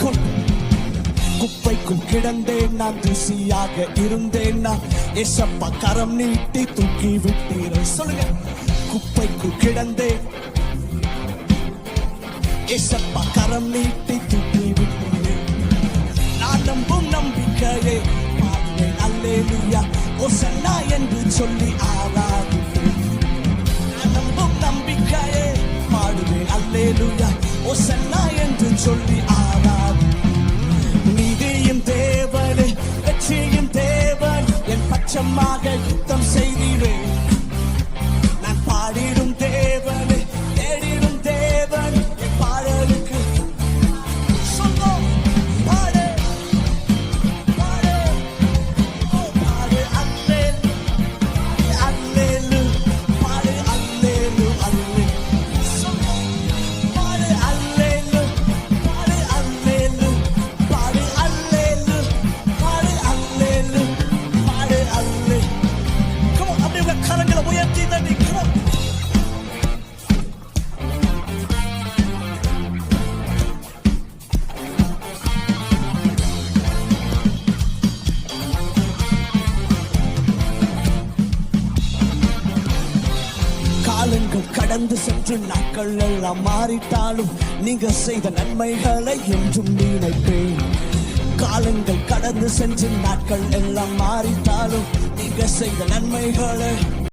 குப்பைக்குள் குப்பைக்குள் கிடந்தேன் நான் தூசியாக இருந்தேன் நான். ஏசப்பா கரம் நீட்டி தூக்கி விட்டீர்கள் சொல்லுங்க. குப்பைக்குள் கிடந்தேன். ஏசப்பா கரம் நீட்டி தூக்கி விட்டீரே. நான் நம்பும் நம்பிக்கையே பாடுவேன் அல்லேலூயா. ஓசன்னா என்று சொல்லி ஆராதிப்பேன். நம்பும் நம்பிக்கையே பாடுவேன். அல்லேலூயா. ஓசன்னா என்று சொல்லி காலங்கள் கடந்து சென்று நாட்கள் எல்லாம் மாறிட்டாலும் நீங்க செய்த நன்மைகளை என்றும் நினைப்பேன். காலங்கள் கடந்து சென்று நாட்கள் எல்லாம் மாறிட்டாலும் நீங்க செய்த நன்மைகளை